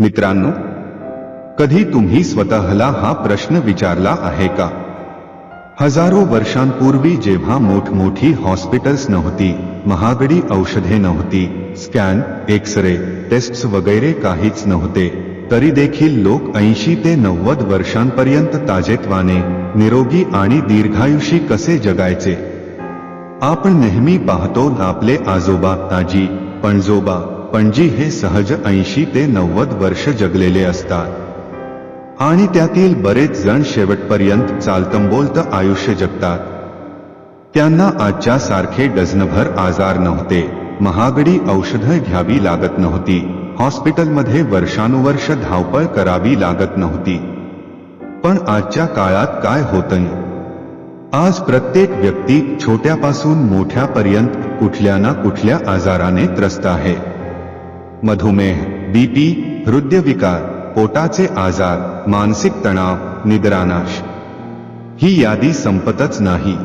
मित्रांनो कधी तुम्ही स्वतःला हा प्रश्न विचारला आहे का? हजारो वर्षांपूर्वी जेव्हा मोठमोठी हॉस्पिटल्स नव्हती महागडी औषधे नव्हती स्कॅन एक्स रे टेस्ट्स वगैरे काहीच नव्हते तरी देखील लोक ऐंशी ते नव्वद वर्षांपर्यंत ताजेत्वाने निरोगी आणि दीर्घायुषी कसे जगायचे? आपण नेहमी पाहतो आपले आजोबा ताजी पणजोबा पणजी हे सहज ऐंशी ते नव्वद वर्ष जगलेले असतात. आणि त्यातील बरेच जण शेवटपर्यंत चालतंबोलत आयुष्य जगतात. त्यांना आजच्या सारखे डझनभर आजार नव्हते. महागडी औषधं घ्यावी लागत नव्हती. हॉस्पिटलमध्ये वर्षानुवर्ष धावपळ करावी लागत नव्हती. पण आजच्या काळात काय होतं आज प्रत्येक व्यक्ती छोट्यापासून मोठ्यापर्यंत कुठल्या ना कुठल्या आजाराने त्रस्त आहे. मधुमेह बीपी हृदयविकार पोटाचे आजार मानसिक तणाव निद्रानाश. ही यादी संपतच नाही.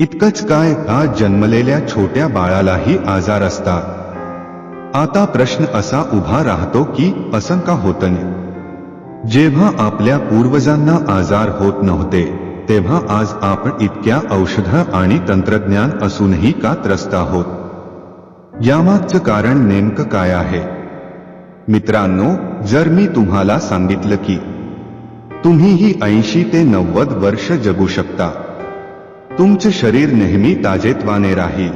इतकंच काय आज जन्मलेल्या छोट्या बाळालाही आजार असतात. आता प्रश्न असा उभा राहतो की असं का होत नाही जेव्हा आपल्या पूर्वजांना आजार होत नव्हते तेव्हा आज आपण इतक्या औषधं आणि तंत्रज्ञान असूनही का त्रस्त आहोत? यामागचं कारण नेमकं काय आहे? मित्रांनो जर मी तुम्हाला सांगितलं की तुम्हीही ऐंशी ते नव्वद वर्ष जगू शकता तुमचं शरीर नेहमी ताजेत्वाने राहील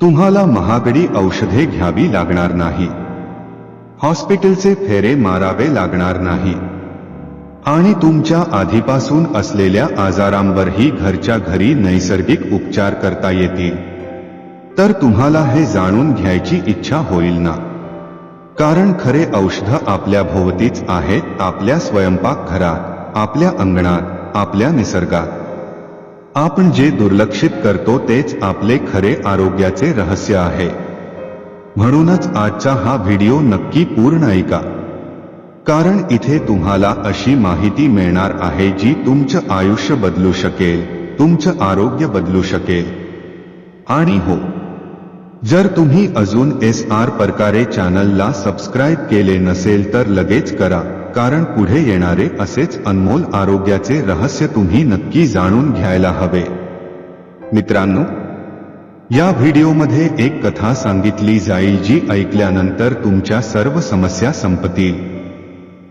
तुम्हाला महागडी औषधे घ्यावी लागणार नाही हॉस्पिटलचे फेरे मारावे लागणार नाही आणि तुमच्या आधीपासून असलेल्या आजारांवरही घरच्या घरी नैसर्गिक उपचार करता येतील. तर तुम्हाला हे जाणून घ्यायची इच्छा होईल ना? कारण खरे औषध आपल्या भोवतीच आहेत आपल्या स्वयंपाक घरात आपल्या अंगणात आपल्या निसर्गात. आपण जे दुर्लक्षित करतो तेच आपले खरे आरोग्याचे रहस्य आहे. म्हणूनच आजचा हा व्हिडिओ नक्की पूर्ण ऐका. कारण इथे तुम्हाला अशी माहिती मिळणार आहे जी तुमचं आयुष्य बदलू शकेल तुमचं आरोग्य बदलू शकेल. आणि हो जर तुम्ही अजून एस आर प्रकारे चॅनलला सबस्क्राईब केले नसेल तर लगेच करा कारण पुढे येणारे असेच अनमोल आरोग्याचे रहस्य तुम्ही नक्की जाणून घ्यायला हवे. मित्रांनो या व्हिडिओमध्ये एक कथा सांगितली जाईल जी ऐकल्यानंतर तुमच्या सर्व समस्या संपतील.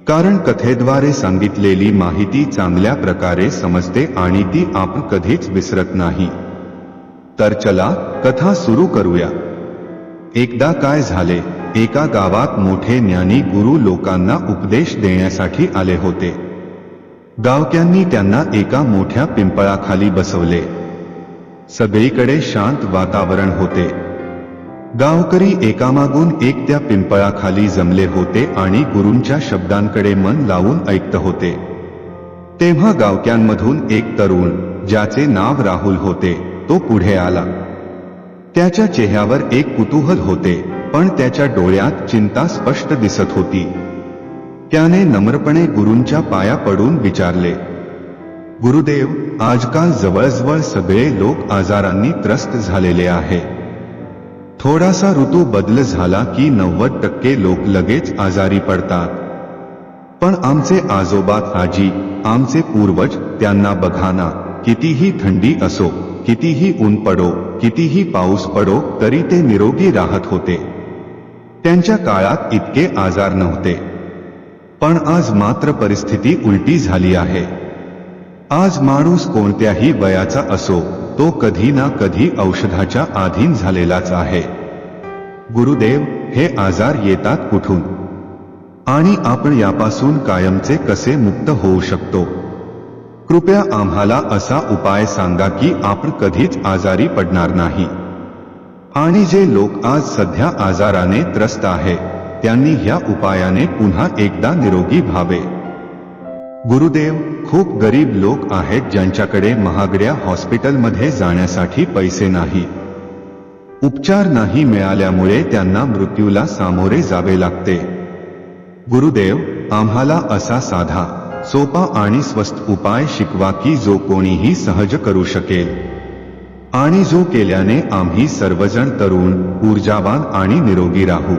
कारण कथेद्वारे सांगितलेली माहिती चांगल्या प्रकारे समजते आणि ती आपण कधीच विसरत नाही. तर चला कथा सुरू करूया. एकदा काय झाले एका गावात मोठे ज्ञानी गुरु लोकांना उपदेश देण्यासाठी आले होते. गावक्यांनी त्यांना एका मोठ्या पिंपळाखाली बसवले. सगळीकडे शांत वातावरण होते. गावकरी एकामागून एक त्या पिंपळाखाली जमले होते आणि गुरूंच्या शब्दांकडे मन लावून ऐकत होते. तेव्हा गावक्यांमधून एक तरुण ज्याचे नाव राहुल होते तो पुढे आला. त्याच्या चेहऱ्यावर एक कुतूहल होते पण त्याच्या डोळ्यात चिंता स्पष्ट दिसत होती. त्याने नम्रपणे गुरूंच्या पाया पडून विचारले गुरुदेव आजकाल जवळजवळ सगळे लोक आजारांनी त्रस्त झालेले आहे. थोडासा ऋतू बदल झाला की नव्वद टक्के लोक लगेच आजारी पडतात. पण आमचे आजोबा आजी आमचे पूर्वज त्यांना बघा ना कितीही थंडी असो कितीही ऊन पडो कितीही पाऊस पडो तरी ते निरोगी राहत होते. त्यांच्या काळात इतके आजार नव्हते. पण आज मात्र परिस्थिती उलटी झाली आहे. आज माणूस कोणत्याही वयाचा असो तो कधी ना कधी औषधाच्या अधीन झालेलाच आहे. गुरुदेव हे आजार येतात कुठून? आणि आपण यापासून कायमचे कसे मुक्त होऊ शकतो? कृपया आम्हाला असा उपाय सांगा की आपण कधीच आजारी पडणार नाही. आणि जे लोक आज सध्या आजाराने त्रस्त आहे त्यांनी ह्या उपायाने पुन्हा एकदा निरोगी व्हावे. गुरुदेव खूप गरीब लोक आहेत ज्यांच्याकडे महागड्या हॉस्पिटलमध्ये जाण्यासाठी पैसे नाही. उपचार नाही मिळाल्यामुळे त्यांना मृत्यूला सामोरे जावे लागते. गुरुदेव आम्हाला असा साधा. सोपा आणि स्वस्त उपाय शिकवा की जो कोणीही सहज करू शकेल. आणि जो केल्याने आम्ही सर्वजण तरुण ऊर्जावान आणि निरोगी राहू.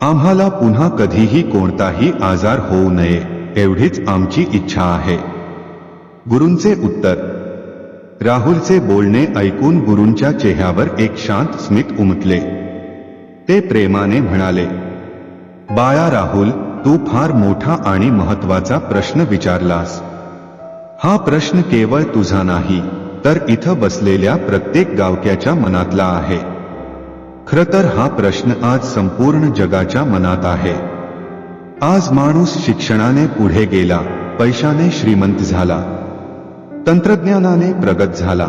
आम्हाला पुन्हा कधीही कोणताही आजार होऊ नये एवढीच आमची इच्छा आहे. गुरूंचे उत्तर. राहुलचे बोलणे ऐकून गुरूंच्या चेहऱ्यावर एक शांत स्मित उमटले. ते प्रेमाने म्हणाले बाळा राहुल तू फार मोठा आणि महत्त्वाचा प्रश्न विचारलास. हा प्रश्न केवळ तुझा नाही तर इथं बसलेल्या प्रत्येक गावक्याच्या मनातला आहे. खर तर हा प्रश्न आज संपूर्ण जगाच्या मनात आहे. आज माणूस शिक्षणाने पुढे गेला पैशाने श्रीमंत झाला. तंत्रज्ञानाने प्रगत झाला.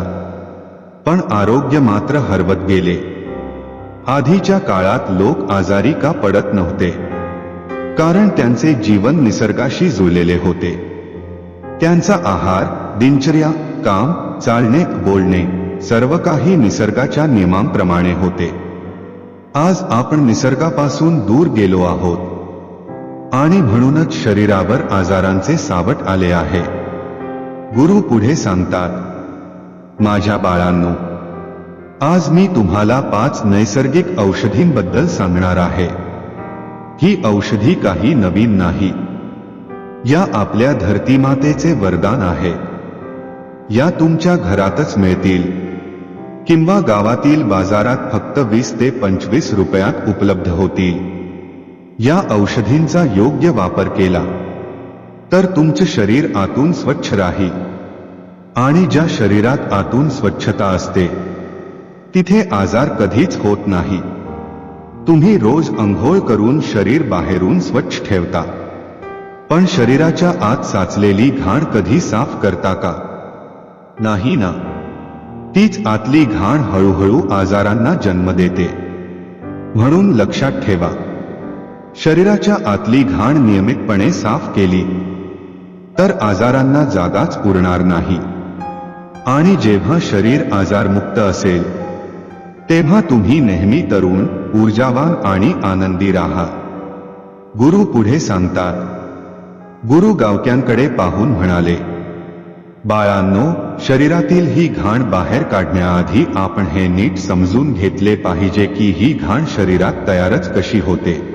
पण आरोग्य मात्र हरवत गेले. आधीच्या काळात लोक आजारी का पडत नव्हते. कारण त्यांचे जीवन निसर्गाशी जुळलेले होते. त्यांचा आहार दिनचर्या काम चालणे बोलणे सर्व काही निसर्गाच्या नियमांप्रमाणे होते. आज आपण निसर्गापासून दूर गेलो आहोत. आणि म्हणूनच शरीरावर आजारांचे सावट आले आहे. गुरु पुढे सांगतात माझ्या बाळांनो आज मी तुम्हाला पाच नैसर्गिक औषधींबद्दल सांगणार आहे. ही औषधी काही नवीन नाही. या आपल्या धरतीमातेचे वरदान आहे. या तुमच्या घरातच मिळतील. किंवा गावातील बाजारात फक्त वीस ते पंचवीस रुपयात उपलब्ध होतील. या औषधींचा योग्य वापर केला. तर तुमचं शरीर आतून स्वच्छ राहील आणि ज्या शरीरात आतून स्वच्छता असते तिथे आजार कधीच होत नाही. तुम्ही रोज अंघोळ करून शरीर बाहेरून स्वच्छ ठेवता. पण शरीराच्या आत साचलेली घाण कधी साफ करता का? नाही ना. तीच आतली घाण हळूहळू आजारांना जन्म देते. म्हणून लक्षात ठेवा. शरीराच्या आतली घाण नियमितपणे साफ केली तर आजारांना जागाच उरणार नाही. आणि जेव्हा शरीर आजारमुक्त असेल तेव्हा तुम्ही नेहमी तरुण ऊर्जावान आणि आनंदी राहा. गुरु पुढे सांगतात गुरु गावक्यांकडे पाहून म्हणाले बाळांनो शरीरातील ही घाण बाहेर काढण्याआधी आपण हे नीट समजून घेतले पाहिजे की ही घाण शरीरात तयारच कशी होते.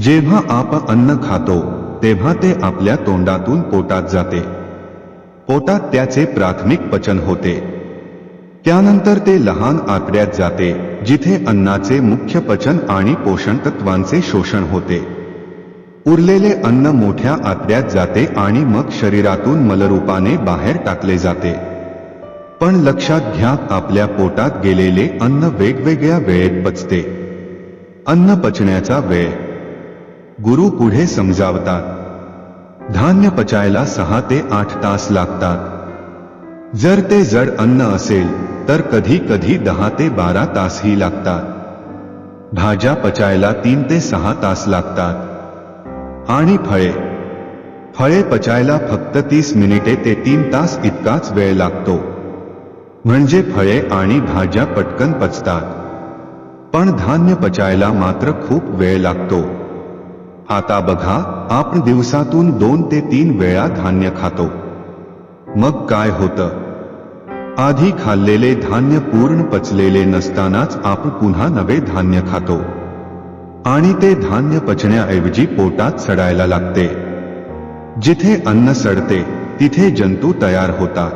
जेव्हा आपण अन्न खातो तेव्हा ते आपल्या तोंडातून पोटात जाते. पोटात त्याचे प्राथमिक पचन होते. त्यानंतर ते लहान आतड्यात जाते जिथे अन्नाचे मुख्य पचन आणि पोषण तत्वांचे शोषण होते. उरलेले अन्न मोठ्या आतड्यात जाते आणि मग शरीरातून मलरूपाने बाहेर टाकले जाते. पण लक्षात घ्या आपल्या पोटात गेलेले अन्न वेगवेगळ्या वेळेत पचते. अन्न पचण्याचा वेळ. गुरु पुढे समजावतात. धान्य पचायला सहा ते आठ तास लागतात. जर ते जड अन्न असेल तर कधी कधी दहा ते बारा तासही लागतात. भाज्या पचायला तीन ते सहा तास लागतात. आणि फळे. फळे पचायला फक्त तीस मिनिटे ते तीन तास इतकाच वेळ लागतो. म्हणजे फळे आणि भाज्या पटकन पचतात. पण धान्य पचायला मात्र खूप वेळ लागतो. आता बघा आपण दिवसातून दोन ते तीन वेळा धान्य खातो. मग काय होतं? आधी खाल्लेले धान्य पूर्ण पचलेले नसतानाच आपण पुन्हा नवे धान्य खातो. आणि ते धान्य पचण्याऐवजी पोटात सडायला लागते. जिथे अन्न सडते तिथे जंतू तयार होतात.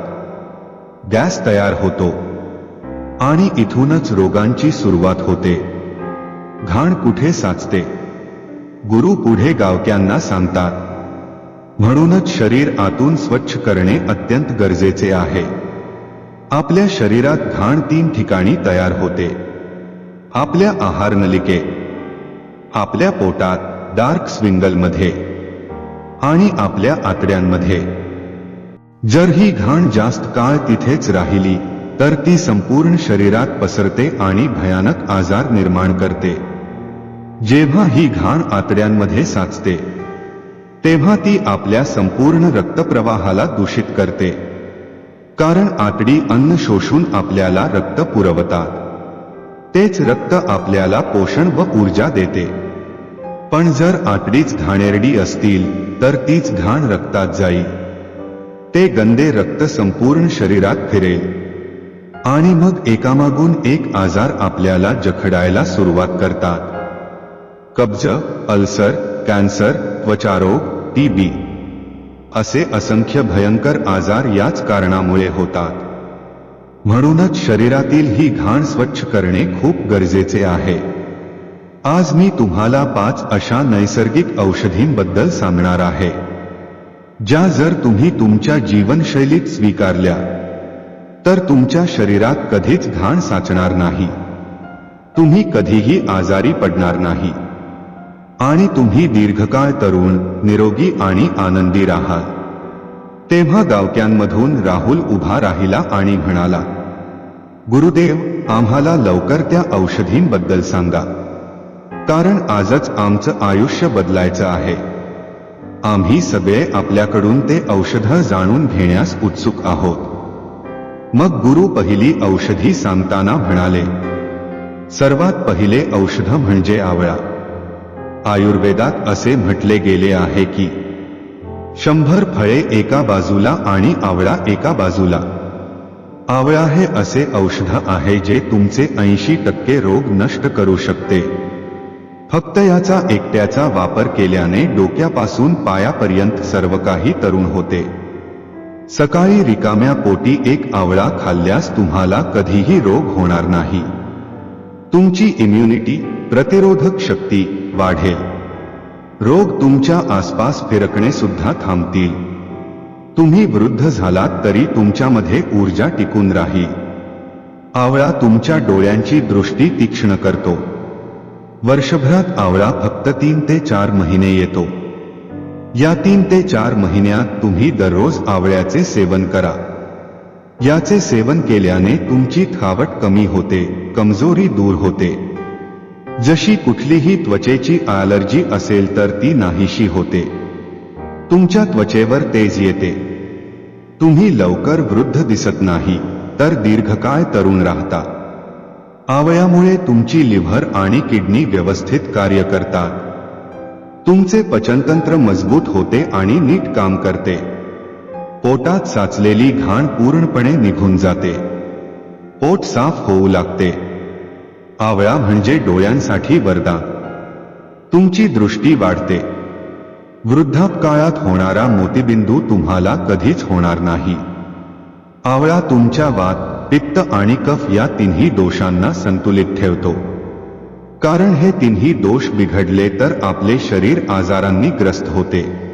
गॅस तयार होतो. आणि इथूनच रोगांची सुरुवात होते. घाण कुठे साचते? गुरु पुढे गावक्यांना सांगतात. म्हणूनच शरीर आतून स्वच्छ करणे अत्यंत गरजेचे आहे. आपल्या शरीरात घाण तीन ठिकाणी तयार होते. आपल्या आहार नलिके आपल्या पोटात डार्क स्विंगलमध्ये आणि आपल्या आतड्यांमध्ये. जर ही घाण जास्त काळ तिथेच राहिली तर ती संपूर्ण शरीरात पसरते आणि भयानक आजार निर्माण करते. जेव्हा ही घाण आतड्यांमध्ये साचते तेव्हा ती आपल्या संपूर्ण रक्तप्रवाहाला दूषित करते. कारण आतडी अन्न शोषून आपल्याला रक्त पुरवतात. तेच रक्त आपल्याला पोषण व ऊर्जा देते. पण जर आतडीच घाणेरडी असतील तर तीच घाण रक्तात जाईल ते गंदे रक्त संपूर्ण शरीरात फिरेल. आणि मग एकामागून एक आजार आपल्याला जखडायला सुरुवात करतात. कब्ज अल्सर कॅन्सर त्वचारोग टीबी असे असंख्य भयंकर आजार याच कारणामुळे होतात. म्हणूनच शरीरातील ही घाण स्वच्छ करणे खूप गरजेचे आहे. आज मी तुम्हाला पाच अशा नैसर्गिक औषधींबद्दल सांगणार आहे. ज्या जर तुम्ही तुमच्या जीवनशैलीत स्वीकारल्या तर तुमच्या शरीरात कधीच घाण साचणार नाही. तुम्ही कधीही आजारी पडणार नाही. आणि तुम्ही दीर्घकाळ तरुण निरोगी आणि आनंदी राहाल तेव्हा गावक्यांमधून राहुल उभा राहिला आणि म्हणाला गुरुदेव आम्हाला लवकर त्या औषधींबद्दल सांगा. कारण आजच आमचं आयुष्य बदलायचं आहे. आम्ही सगळे आपल्याकडून ते औषध जाणून घेण्यास उत्सुक आहोत. मग गुरु पहिली औषधी सांगताना म्हणाले सर्वात पहिले औषध म्हणजे आवळा. आयुर्वेदात असे म्हटले गेले आहे की शंभर फळे एका बाजूला आणि आवळा एका बाजूला. आवळा हे असे औषध आहे जे तुमचे ऐंशी टक्के रोग नष्ट करू शकते. फक्त याचा एकट्याचा वापर केल्याने डोक्यापासून पायापर्यंत सर्व काही तरुण होते. सकाळी रिकाम्या पोटी एक आवळा खाल्ल्यास तुम्हाला कधीही रोग होणार नाही. तुमची इम्युनिटी प्रतिरोधक शक्ती वाढेल. रोग तुमच्या आसपास फिरकणे सुद्धा थांबतील. तुम्ही वृद्ध झालात तरी तुमच्यामध्ये ऊर्जा टिकून राहील. आवळा तुमच्या डोळ्यांची दृष्टी तीक्ष्ण करतो. वर्षभरात आवळा फक्त तीन ते चार महिने येतो. या तीन ते चार महिन्यात तुम्ही दररोज आवळ्याचे सेवन करा. याचे सेवन केल्याने तुमची थावट कमी होते कमजोरी दूर होते. जशी कुठलीही त्वचेची ॲलर्जी असेल तर ती नाहीशी होते. तुमच्या त्वचेवर तेज येते. तुम्ही लवकर वृद्ध दिसत नाही तर दीर्घकाळ तरुण राहता. आवयामुळे तुमची लिव्हर आणि किडनी व्यवस्थित कार्य करतात. तुमचे पचनतंत्र मजबूत होते आणि नीट काम करते. पोटात साचलेली घाण पूर्णपणे निघून जाते. पोट साफ होऊ लागते. आवळा म्हणजे डोळ्यांसाठी वरदान तुमची दृष्टी वाढते. वृद्धापकाळात होणारा मोतीबिंदू तुम्हाला कधीच होणार नाही. आवळा तुमच्या वात पित्त आणि कफ या तिन्ही दोषांना संतुलित ठेवतो. कारण हे तिन्ही दोष बिघडले तर आपले शरीर आजारांनी ग्रस्त होते.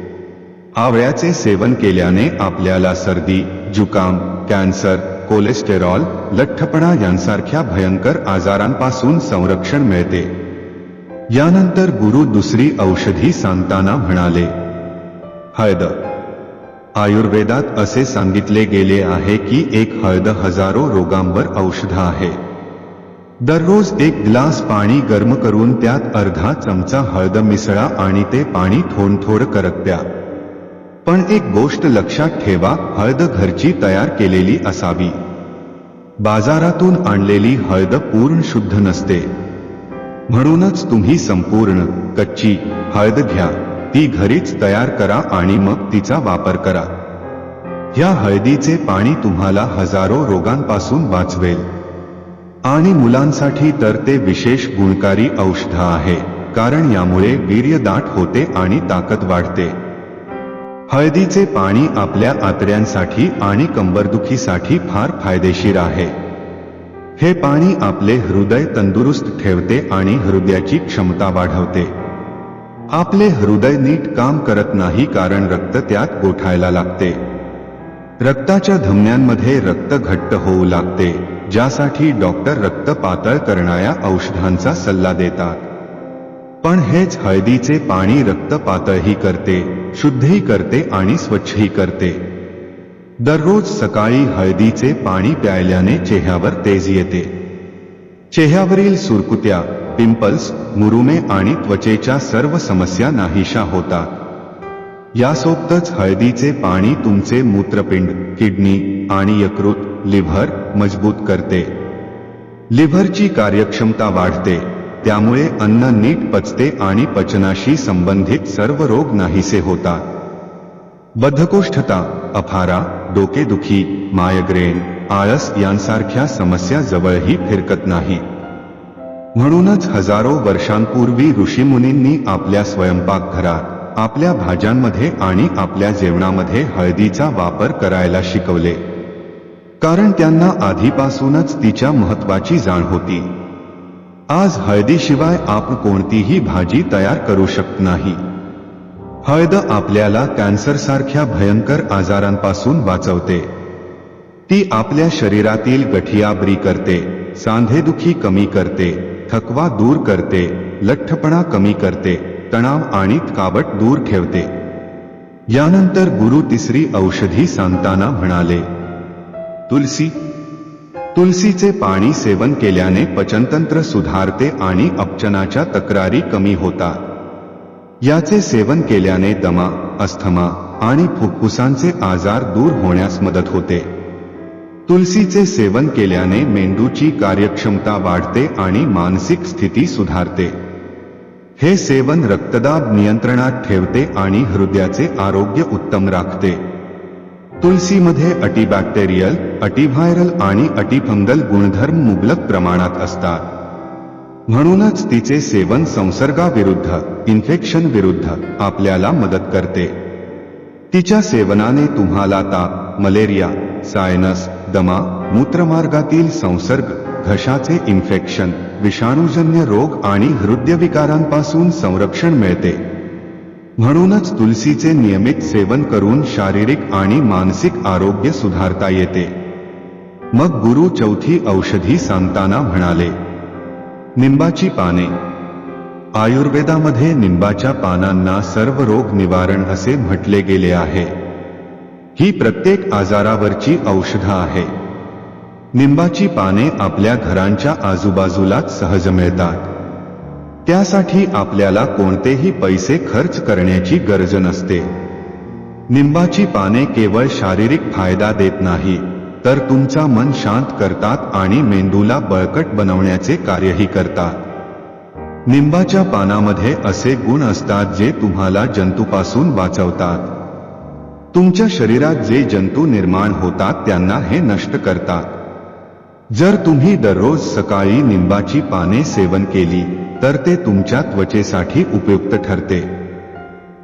आवळ्याचे सेवन केल्याने आपल्याला सर्दी जुकाम कॅन्सर कोलेस्टेरॉल लठ्ठपणा यांसारख्या भयंकर आजारांपासून संरक्षण मिळते. यानंतर गुरु दुसरी औषधी सांगताना म्हणाले हळद. आयुर्वेदात असे सांगितले गेले आहे की एक हळद हजारो रोगांवर औषध आहे. दररोज एक ग्लास पाणी गरम करून त्यात अर्धा चमचा हळद मिसळा आणि ते पाणी थोड करत द्या पण एक गोष्ट लक्षात ठेवा हळद घरची तयार केलेली असावी. बाजारातून आणलेली हळद पूर्ण शुद्ध नसते. म्हणूनच तुम्ही संपूर्ण कच्ची हळद घ्या ती घरीच तयार करा आणि मग तिचा वापर करा. या हळदीचे पाणी तुम्हाला हजारो रोगांपासून वाचवेल. आणि मुलांसाठी तर ते विशेष गुणकारी औषध आहे कारण यामुळे वीर्य दाट होते आणि ताकद वाढते. हळदीचे पाणी आपल्या आतड्यांसाठी आणि कंबरदुखीसाठी फार फायदेशीर आहे. हे पाणी आपले हृदय तंदुरुस्त ठेवते आणि हृदयाची क्षमता वाढवते. आपले हृदय नीट काम करत नाही कारण रक्त त्यात गोठायला लागते. रक्ताच्या धमन्यांमध्ये रक्त घट्ट होऊ लागते ज्यासाठी डॉक्टर रक्त पातळ करणाऱ्या औषधांचा सल्ला देतात. पण हेच हळदीचे पाणी रक्त पातळही करते शुद्धही करते आणि स्वच्छही करते. दररोज सकाळी हळदीचे पाणी प्यायल्याने चेहऱ्यावर तेज येते. चेहऱ्यावरील सुरकुत्या पिंपल्स मुरुमे आणि त्वचेच्या सर्व समस्या नाहीशा होतात यासोबतच हळदीचे पाणी तुमचे मूत्रपिंड किडनी आणि यकृत लिव्हर मजबूत करते. लिव्हरची कार्यक्षमता वाढते. त्यामुळे अन्न नीट पचते आणि पचनाशी संबंधित सर्व रोग नाहीसे होतात. बद्धकोष्ठता अफारा डोकेदुखी मायग्रेन आळस यांसारख्या समस्या जवळही फिरकत नाही. म्हणूनच हजारो वर्षांपूर्वी ऋषीमुनींनी आपल्या स्वयंपाकघरात आपल्या भाज्यांमध्ये आणि आपल्या जेवणामध्ये हळदीचा वापर करायला शिकवले. कारण त्यांना आधीपासूनच तिच्या महत्वाची जाण होती. आज हळदीशिवाय आपण कोणतीही भाजी तयार करू शकत नाही. हळद आपल्याला कॅन्सरसारख्या भयंकर आजारांपासून वाचवते. ती आपल्या शरीरातील गठिया बरी करते सांधेदुखी कमी करते थकवा दूर करते लठ्ठपणा कमी करते तणाव आणि थकावट दूर ठेवते. यानंतर गुरु तिसरी औषधी सांगताना म्हणाले तुलसी तुलसीचे पाणी सेवन केल्याने पचनतंत्र सुधारते आणि अपचनाच्या तक्रारी कमी होतात. याचे सेवन केल्याने दमा अस्थमा आणि फुफ्फुसांचे आजार दूर होण्यास मदत होते. तुलसीचे सेवन केल्याने मेंदूची कार्यक्षमता वाढते आणि मानसिक स्थिती सुधारते. हे सेवन रक्तदाब नियंत्रणात ठेवते आणि हृदयाचे आरोग्य उत्तम राखते. तुलसीमध्ये अटीबॅक्टेरियल अटीव्हायरल आणि अटीफंगल गुणधर्म मुबलक प्रमाणात असतात. म्हणूनच तिचे सेवन संसर्गाविरुद्ध इन्फेक्शन विरुद्ध आपल्याला मदत करते. तिच्या सेवनाने तुम्हाला ताप मलेरिया सायनस दमा मूत्रमार्गातील संसर्ग घशाचे इन्फेक्शन विषाणूजन्य रोग आणि हृदयविकारांपासून संरक्षण मिळते. म्हणूनच तुलसीचे नियमित सेवन करून शारीरिक आणि मानसिक आरोग्य सुधारता येते. मग गुरु चौथी औषधी सांगताना म्हणाले निंबाची पाने. आयुर्वेदामध्ये निंबाच्या पानांना सर्व रोग निवारण असे म्हटले गेले आहे. ही प्रत्येक आजारावरची औषध आहे. निंबाची पाने आपल्या घरांच्या आजूबाजूलाच सहज मिळतात. त्यासाठी आपल्याला कोणतेही पैसे खर्च करण्याची गरज नसते. निंबाची पाने केवळ शारीरिक फायदा देत नाही तर तुमचा मन शांत करतात आणि मेंदूला बळकट बनवण्याचे कार्यही करतात. निंबाच्या पानामध्ये असे गुण असतात जे तुम्हाला जंतूपासून वाचवतात. तुमच्या शरीरात जे जंतू निर्माण होतात त्यांना हे नष्ट करतात. जर तुम्ही दररोज सकाळी निंबाची पाने सेवन केली तर ते तुमच्या त्वचेसाठी उपयुक्त ठरते.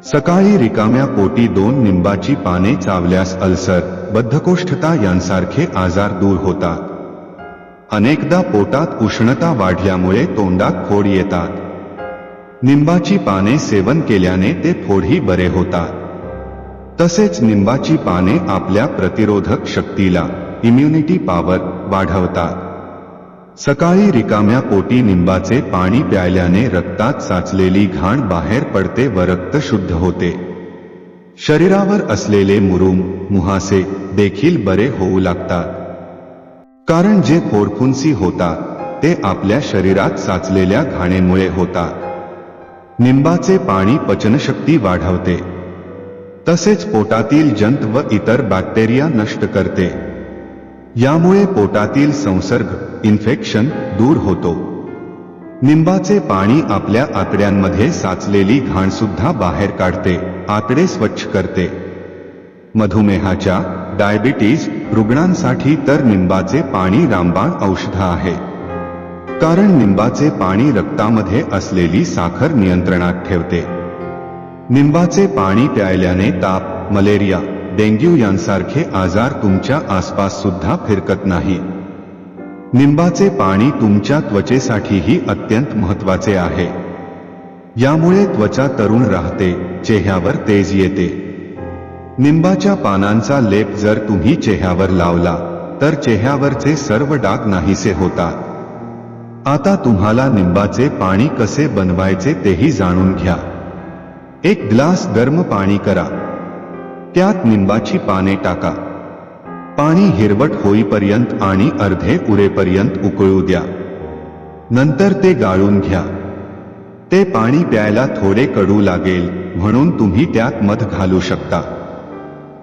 सकाळी रिकाम्या पोटी दोन निंबाची पाने चावल्यास अल्सर बद्धकोष्ठता यांसारखे आजार दूर होतात. अनेकदा पोटात उष्णता वाढल्यामुळे तोंडात फोड येतात. निंबाची पाने सेवन केल्याने ते फोडही बरे होतात. तसेच निंबाची पाने आपल्या प्रतिरोधक शक्तीला इम्युनिटी पॉवर वाढवतात. सकाळी रिकाम्या पोटी निंबाचे पाणी प्यायल्याने रक्तात साचलेली घाण बाहेर पडते व रक्त शुद्ध होते. शरीरावर असलेले मुरुम मुहासे देखील बरे होऊ लागतात. कारण जे फोडफुंसी होतात ते आपल्या शरीरात साचलेल्या घाणेमुळे होतात. निंबाचे पाणी पचनशक्ती वाढवते. तसेच पोटातील जंत व इतर बॅक्टेरिया नष्ट करते. यामुळे पोटातील संसर्ग इन्फेक्शन दूर होतो. निंबाचे पाणी आपल्या आतड्यांमध्ये साचलेली घाण सुद्धा बाहेर काढते आतडे स्वच्छ करते. मधुमेहाच्या डायबिटीज रुग्णांसाठी तर निंबाचे पाणी रामबाण औषध आहे. कारण निंबाचे पाणी रक्तामध्ये असलेली साखर नियंत्रणात ठेवते. निंबाचे पाणी प्यायल्याने ताप मलेरिया डेंग्यू यांसारखे आजार तुमच्या आसपास सुद्धा फिरकत नाही. निंबाचे पाणी तुमच्या त्वचेसाठीही अत्यंत महत्त्वाचे आहे. यामुळे त्वचा तरुण राहते चेहऱ्यावर तेज येते. निंबाच्या पानांचा लेप जर तुम्ही चेहऱ्यावर लावला तर चेहऱ्यावरचे सर्व डाग नाहीसे होतात. आता तुम्हाला निंबाचे पाणी कसे बनवायचे तेही जाणून घ्या. एक ग्लास गरम पाणी करा. त्यात निंबाची पाने टाका. पाणी हिरवट होईपर्यंत आणि अर्धे उरेपर्यंत उकळू द्या. नंतर ते गाळून घ्या. ते पाणी प्यायला थोडे कडू लागेल म्हणून तुम्ही त्यात मध घालू शकता.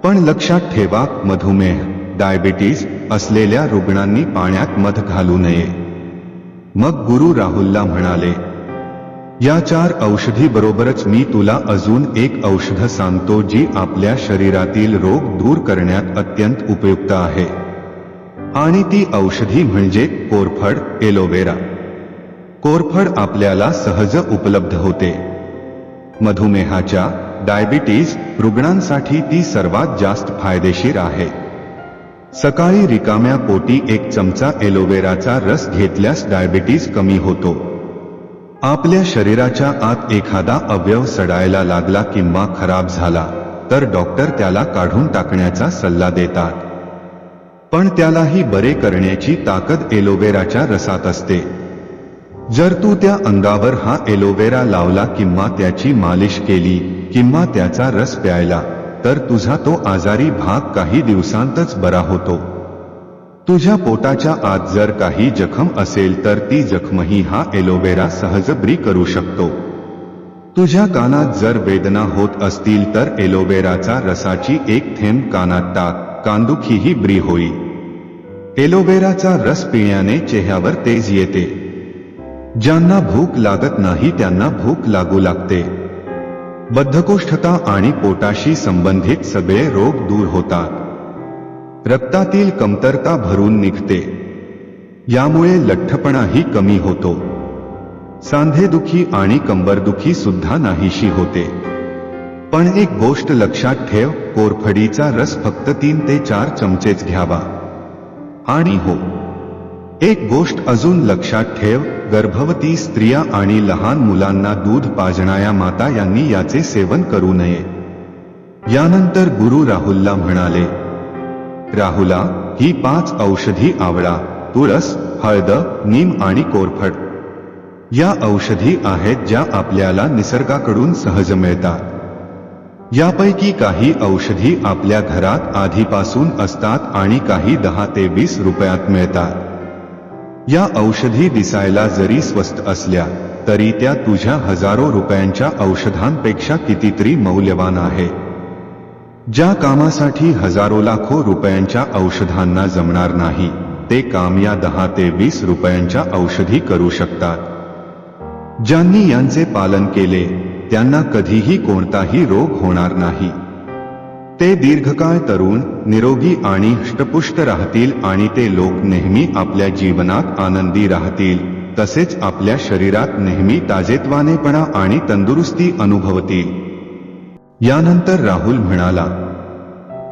पण लक्षात ठेवा मधुमेह डायबिटीस असलेल्या रुग्णांनी पाण्यात मध घालू नये. मग गुरु राहुलला म्हणाले या चार औषधी बरोबरच मी तुला अजून एक औषध सांगतो जी आपल्या शरीरातील रोग दूर करण्यात अत्यंत उपयुक्त आहे. आणि ती औषधी म्हणजे कोरफड एलोवेरा. कोरफड आपल्याला सहज उपलब्ध होते. मधुमेहाच्या डायबिटीज रुग्णांसाठी ती सर्वात जास्त फायदेशीर आहे. सकाळी रिकाम्या पोटी एक चमचा एलोवेराचा रस घेतल्यास डायबिटीज कमी होतो. आपल्या शरीराच्या आत एखादा अवयव सडायला लागला किंवा खराब झाला तर डॉक्टर त्याला काढून टाकण्याचा सल्ला देतात. पण त्यालाही बरे करण्याची ताकद एलोवेराच्या रसात असते. जर तू त्या अंगावर हा एलोवेरा लावला किंवा त्याची मालिश केली किंवा त्याचा रस प्यायला तर तुझा तो आजारी भाग काही दिवसांतच बरा होतो. तुझ्या पोटाच्या आत जर काही जखम असेल तर ती जखमही हा एलोवेरा सहज ब्री करू शकतो. तुझ्या कानात जर वेदना होत असतील तर एलोवेराचा रसाची एक थेंब कानात टाक कांदुखीही ब्री होईल एलोवेराचा रस पिण्याने चेहऱ्यावर तेज येते. ज्यांना भूक लागत नाही त्यांना भूक लागू लागते. बद्धकोष्ठता आणि पोटाशी संबंधित सगळे रोग दूर होतात. रक्तातील कमतरता भरून निघते. यामुळे लठ्ठपणाही कमी होतो. सांधेदुखी आणि कंबरदुखी सुद्धा नाहीशी होते. पण एक गोष्ट लक्षात ठेव कोरफडीचा रस फक्त तीन ते चार चमचेच घ्यावा. आणि हो. एक गोष्ट अजून लक्षात ठेव गर्भवती स्त्रिया आणि लहान मुलांना दूध पाजणाया माता यांनी याचे सेवन करू नये. यानंतर गुरु राहुलला म्हणाले राहुला ही पाच औषधी आवळा तुळस हळद नीम आणि कोरफड. या औषधी आहेत ज्या आपल्याला निसर्गाकडून सहज मिळतात. यापैकी काही औषधी आपल्या घरात आधीपासून असतात आणि काही दहा ते वीस रुपयात मिळतात. या औषधी दिसायला जरी स्वस्त असल्या तरी त्या तुझ्या हजारो रुपयांच्या औषधांपेक्षा कितीतरी मौल्यवान आहे. ज्या कामासाठी हजारो लाखो रुपयांच्या औषधांना जमणार नाही ते काम या दहा ते वीस रुपयांच्या औषधी करू शकतात. ज्यांनी यांचे पालन केले त्यांना कधीही कोणताही रोग होणार नाही. ते दीर्घकाळ तरुण निरोगी आणि हष्टपुष्ट राहतील आणि ते लोक नेहमी आपल्या जीवनात आनंदी राहतील तसेच आपल्या शरीरात नेहमी ताजेतवानेपणा आणि तंदुरुस्ती अनुभवतील. यानंतर राहुल म्हणाला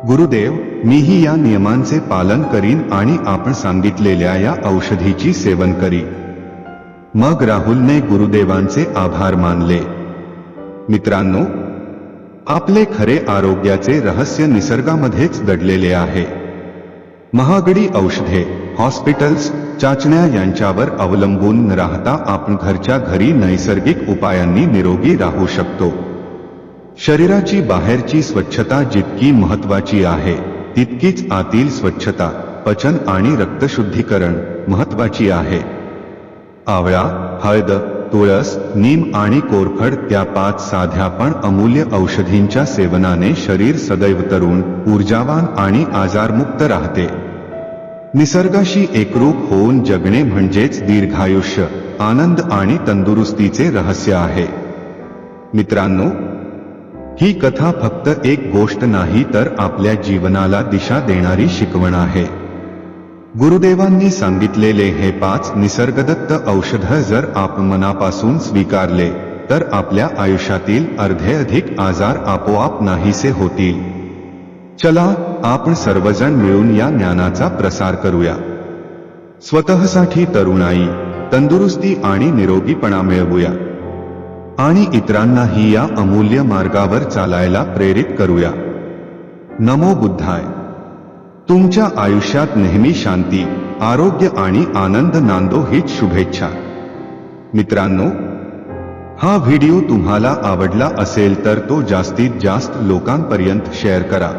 गुरुदेव मीही या नियमांचे पालन करीन आणि आपण सांगितलेल्या या औषधीची सेवन करी. मग राहुलने गुरुदेवांचे आभार मानले. मित्रांनो आपले खरे आरोग्याचे रहस्य निसर्गामध्येच दडलेले आहे. महागडी औषधे हॉस्पिटल्स चाचण्या यांच्यावर अवलंबून राहता आपण घरच्या घरी नैसर्गिक उपायांनी निरोगी राहू शकतो. शरीराची बाहेरची स्वच्छता जितकी महत्वाची आहे तितकीच आतील स्वच्छता पचन आणि रक्तशुद्धीकरण महत्वाची आहे. आवळा हळद तुळस नीम आणि कोरफड त्या पाच साध्या पण अमूल्य औषधींच्या सेवनाने शरीर सदैव तरुण ऊर्जावान आणि आजारमुक्त राहते. निसर्गाशी एकरूप होऊन जगणे म्हणजेच दीर्घायुष्य आनंद आणि तंदुरुस्तीचे रहस्य आहे. मित्रांनो ही कथा फक्त एक गोष्ट नाही तर आपल्या जीवनाला दिशा देणारी शिकवण आहे. गुरुदेवांनी सांगितलेले हे पाच निसर्गदत्त औषध जर आपण मनापासून स्वीकारले तर आपल्या आयुष्यातील अर्धे अधिक आजार आपोआप नाहीसे होतील. चला आपण सर्वजण मिळून या ज्ञानाचा प्रसार करूया. स्वतःसाठी तरुणाई तंदुरुस्ती आणि निरोगीपणा मिळवूया. आणि इतरांनाही या अमूल्य मार्गावर चालायला प्रेरित करूया. नमो बुद्धाय. तुमच्या आयुष्यात नेहमी शांती आरोग्य आणि आनंद नांदो हीच शुभेच्छा. मित्रांनो हा व्हिडिओ तुम्हाला आवडला असेल तर तो जास्तीत जास्त लोकांपर्यंत शेअर करा.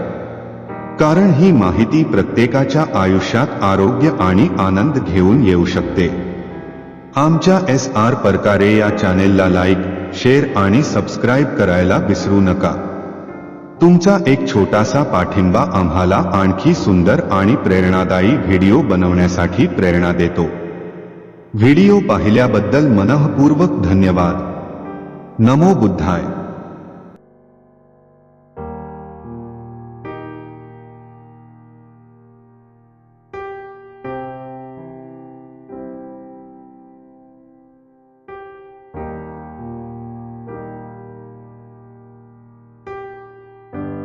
कारण ही माहिती प्रत्येकाच्या आयुष्यात आरोग्य आणि आनंद घेऊन येऊ शकते. आमच्या एस आर प्रकारे या चॅनेलला लाईक शेअर आणि सबस्क्राईब करायला विसरू नका. तुमचा एक छोटासा पाठिंबा आम्हाला आणखी सुंदर आणि प्रेरणादायी व्हिडिओ बनवण्यासाठी प्रेरणा देतो. व्हिडिओ पाहिल्याबद्दल मनःपूर्वक धन्यवाद. नमो बुद्धाय.